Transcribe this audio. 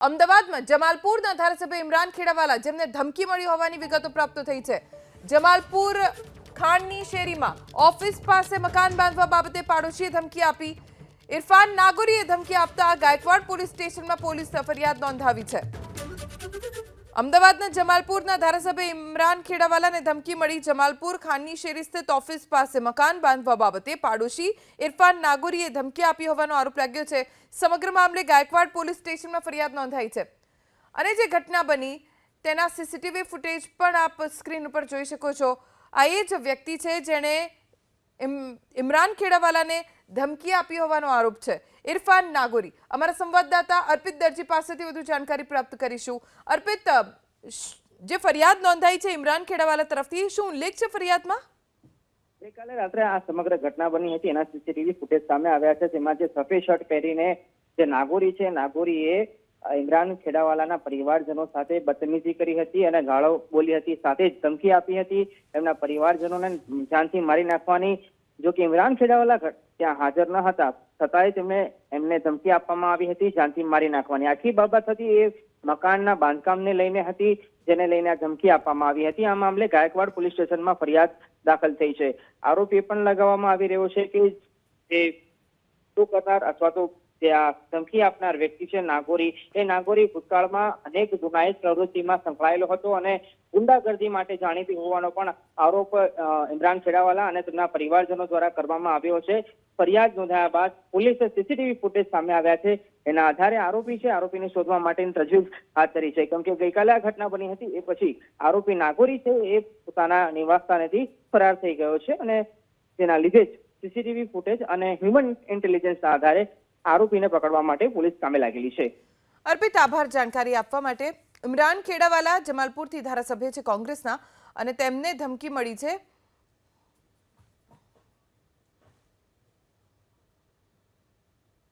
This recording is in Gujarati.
અમદાવાદમાં જમાલપુરના ધારાસભ્ય ઇમરાન ખેડાવાલા, જેમને ધમકી મળી હોવાની વિગતો પ્રાપ્ત થઈ છે. જમાલપુર ખાણની શેરીમાં ઓફિસ પાસે મકાન બાંધવા બાબતે પાડોશીએ ધમકી આપી. ઇરફાન નાગોરીએ ધમકી આપતા ગાયકવાડ પોલીસ સ્ટેશનમાં પોલીસ ફરિયાદ નોંધાવી છે. અમદાવાદના જમાલપુરના ધારાસભ્ય ઇમરાન ખેડાવાલાને ધમકી મળી. જમાલપુર ખાનની શેરી સ્થિત ઓફિસ પાસે મકાન બાંધવા બાબતે પાડોશી ઇરફાન નાગોરીએ ધમકી આપી હોવાનો આરોપ લાગ્યો છે. સમગ્ર મામલે ગાયકવાડ પોલીસ સ્ટેશનમાં ફરિયાદ નોંધાઈ છે. અને જે ઘટના બની, તેના સીસીટીવી ફૂટેજ પણ આપ સ્ક્રીન ઉપર જોઈ શકો છો. આ એ જ વ્યક્તિ છે જેણે ઇમરાન ખેડાવાલાને ધમકી આપી હોવાનો આરોપ છે. ઇરફાન નાગોરી, અમારા સંવાદદાતા અર્પિત દરજી પાસેથી વધુ જાણકારી પ્રાપ્ત કરીશું. અર્પિત જે ફરિયાદ નોંધાઈ છે ઇમરાન ખેડાવાલા તરફથી, શું ઉલ્લેખ છે ફરિયાદમાં? ગઈકાલે રાત્રે આ સમગ્ર ઘટના બની હતી. એના સીસીટીવી ફૂટેજ સામે આવ્યા છે. તેમાં જે સફેદ શર્ટ પહેરીને જે નાગોરી છે, નાગોરીએ ઇમરાન ખેડાવાલાના પરિવારજનો સાથે બદતમીજી કરી હતી અને ગાળો બોલી હતી. સાથે જ ધમકી આપી હતી. એમના પરિવારજનોને જાનથી મારી નાખવાની જો કે ઇમરાન ખેડાવાલા ત્યાં હાજર ન હતા, છતાંય તેમને એમને ધમકી આપવામાં આવી હતી, જાનથી મારી નાખવાની. આખી બાબત હતી એ મકાનના બાંધકામને લઈને હતી, જેને લઈને ધમકી આપવામાં આવી હતી. આ મામલે ગાયકવાડ પોલીસ સ્ટેશનમાં ફરિયાદ દાખલ થઈ છે. આરોપ એ પણ લગાવવામાં આવી રહ્યો છે કે જે કરનાર અથવા તો ધમકી આપનાર વ્યક્તિ છે નાગોરી. એ નાગોરી ભૂતકાળમાં અનેક ગુનાહિત પ્રવૃત્તિમાં સંકળાયેલો હતો અને ગુંડાગર્દી માટે જાણીતી હોવાનો પણ આરોપ ઇમરાન ખેડાવાલા અને તેમના પરિવારજનો દ્વારા કરવામાં આવ્યો છે. ફરિયાદ નોંધાયા બાદ પોલીસે સીસીટીવી ફૂટેજ સામે આવ્યા છે. એના આધારે આરોપી છે. આરોપીને શોધવા માટેની તજવીજ હાથ ધરી છે. કેમ કે ગઈકાલે આ ઘટના બની હતી. એ પછી આરોપી નાગોરી છે એ પોતાના નિવાસસ્થાનેથી ફરાર થઈ ગયો છે અને તેના લીધે જ સીસીટીવી ફૂટેજ અને હ્યુમન ઇન્ટેલિજન્સના આધારે આરોપીને પકડવા માટે પોલીસ કામે લાગેલી છે. અર્પિત આભાર જાણકારી આપવા માટે. ઇમરાન ખેડાવાલા જમાલપુરથી ધારાસભ્ય છે કોંગ્રેસના અને તેમને ધમકી મળી છે.